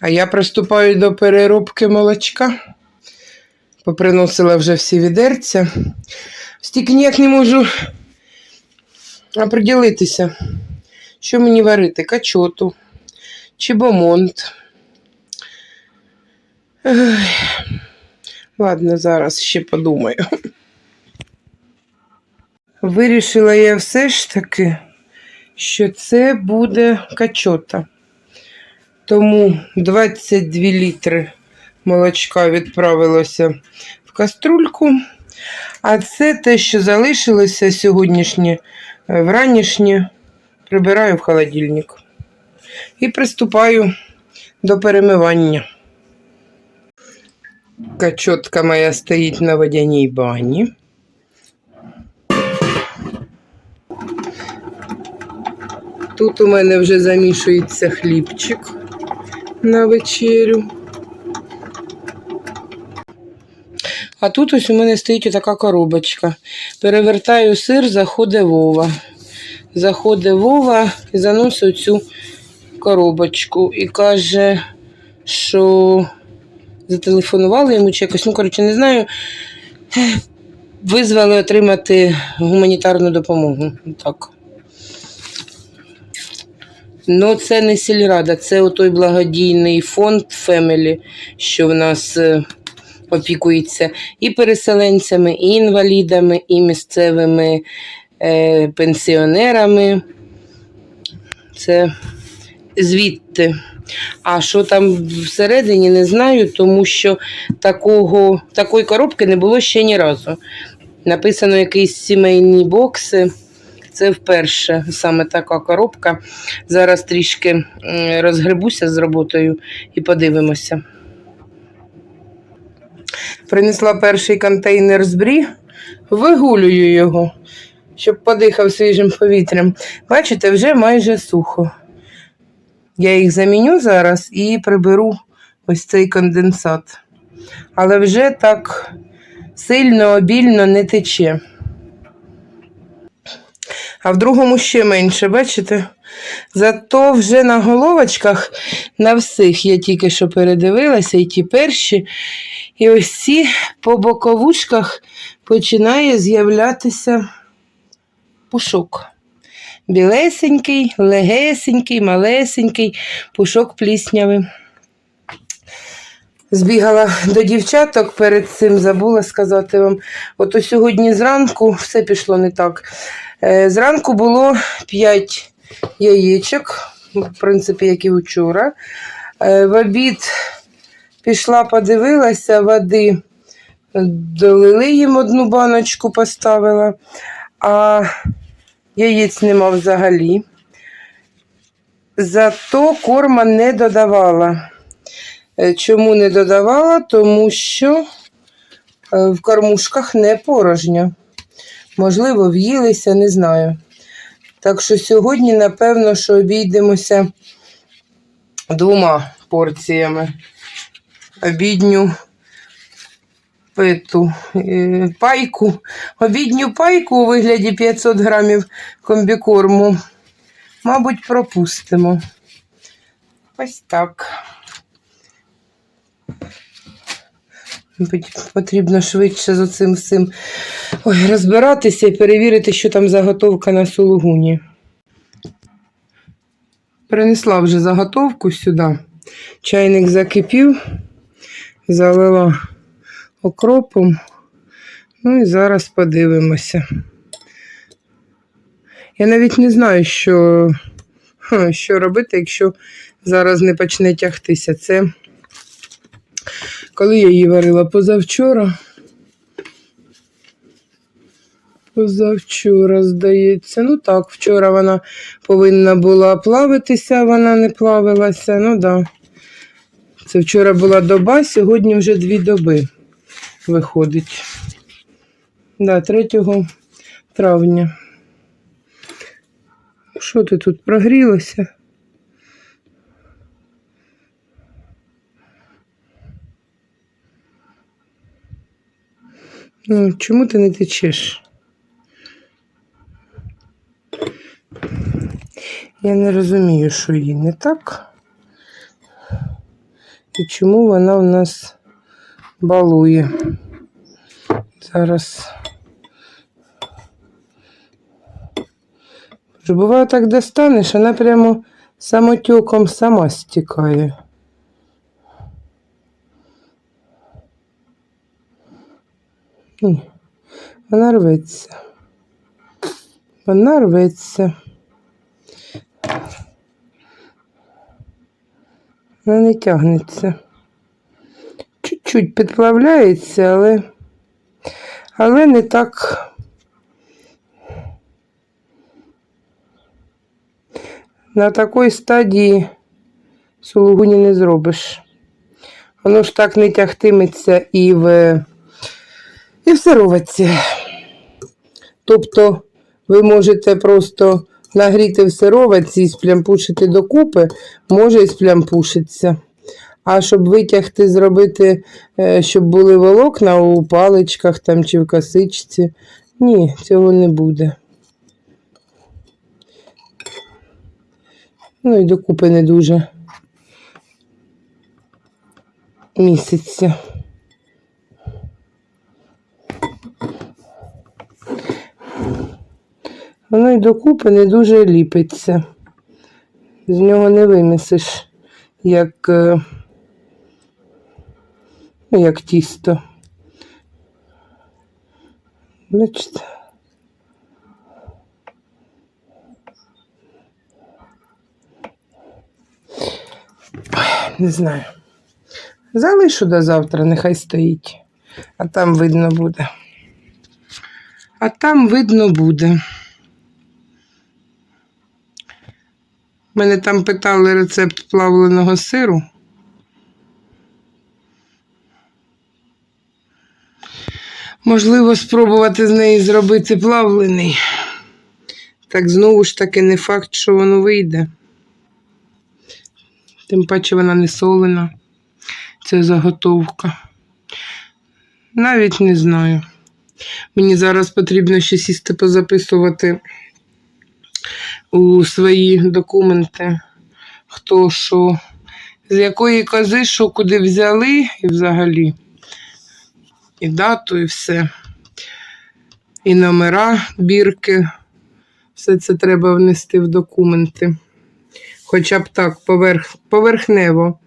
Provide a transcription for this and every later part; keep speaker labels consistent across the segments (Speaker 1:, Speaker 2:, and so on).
Speaker 1: А я приступаю до переробки молочка. Поприносила вже всі відерця. Стільки ніяк не можу оприділитися, що мені варити, качоту чи бомонт. Ладно, зараз ще подумаю. Вирішила я все ж таки, що це буде качота. Тому 22 літри молочка відправилося в каструльку. А це те, що залишилося сьогоднішнє, е, вранішнє, прибираю в холодильник. І приступаю до перемивання. Качотка моя стоїть на водяній бані. Тут у мене вже замішується хлібчик на вечерю. А тут ось у мене стоїть така коробочка. Перевертаю сир, заходить Вова. Заходить Вова і заносить цю коробочку і каже, що зателефонували йому чи якось, ну, коротше, не знаю. Визвали отримати гуманітарну допомогу. Так. Ну, це не сільрада, це отой благодійний фонд Family, що в нас е, опікується і переселенцями, і інвалідами, і місцевими е, пенсіонерами. Це звідти. А що там всередині, не знаю, тому що такого, такої коробки не було ще ні разу. Написано якісь сімейні бокси. Це вперше саме така коробка. Зараз трішки розгребуся з роботою і подивимося. Принесла перший контейнер з брі, вигулюю його, щоб подихав свіжим повітрям. Бачите, вже майже сухо. Я їх заміню зараз і приберу ось цей конденсат. Але вже так сильно обільно не тече. А в другому ще менше, бачите? Зато вже на головочках на всіх я тільки що передивилася, і ті перші. І ось ці по боковушках починає з'являтися пушок. Білесенький, легесенький, малесенький, пушок пліснявий. Збігала до дівчаток, перед цим забула сказати вам. От сьогодні зранку все пішло не так. Е, Зранку було 5 яєчок, в принципі, як і вчора. Е, В обід пішла, подивилася, води долили їм одну баночку, поставила, а яєць нема взагалі. Зато корма не додавала. Е, Чому не додавала? Тому що е, в кормушках не порожня. Можливо, в'їлися, не знаю. Так що сьогодні, напевно, що обійдемося двома порціями. Обідню питу, е, пайку. Обідню пайку у вигляді 500 грамів комбікорму. Мабуть, пропустимо. Ось так. Потрібно швидше з оцим всім ой, розбиратися і перевірити, що там заготовка на сулугуні. Принесла вже заготовку сюди. Чайник закипів, залила окропом. Ну і зараз подивимося. Я навіть не знаю, що, що робити, якщо зараз не почне тягтися. Це коли я її варила позавчора. Позавчора, здається. Ну так, вчора вона повинна була плавитися, вона не плавилася. Ну так. Да. Це вчора була доба, сьогодні вже дві доби виходить. Да, 3 травня. Що ти тут прогрілося? Ну, чому ти не течеш? Я не розумію, що їй не так. І чому вона в нас балує? Зараз. Вже буває так достанеш, вона прямо самотеком сама стікає. Ні, Вона рветься. Вона рветься. Вона не тягнеться. Чуть-чуть підплавляється, але, але не так. На такій стадії сулугуні не зробиш. Воно ж так не тягтиметься і в, і в сироватці. Тобто ви можете просто нагріти в сироватці і сплямпушити докупи, може і сплямпушиться. А щоб витягти, зробити, е, щоб були волокна у паличках там чи в косичці, ні, цього не буде. Ну і докупи не дуже місяця. Воно й докупи не дуже ліпиться. З нього не вимісиш, як, е, ну, як тісто. Бачите? Не знаю. Залишу до завтра, нехай стоїть. А там видно буде. А там видно буде. Мене там питали рецепт плавленого сиру. Можливо, спробувати з неї зробити плавлений. Так знову ж таки не факт, що воно вийде. Тим паче вона не солена. Це заготовка. Навіть не знаю. Мені зараз потрібно ще сісти позаписувати у свої документи, хто що, з якої кози, що куди взяли, і взагалі, і дату, і все. І номера бірки. Все це треба внести в документи. Хоча б так, поверх, поверхнево.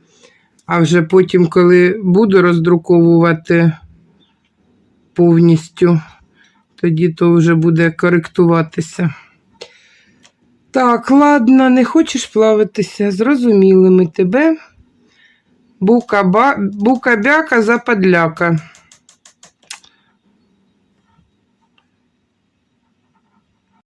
Speaker 1: А вже потім, коли буду роздруковувати повністю, тоді то вже буде коректуватися. Так, ладно, не хочеш плаватися, зрозуміли ми тебе. Бука-бяка западляка.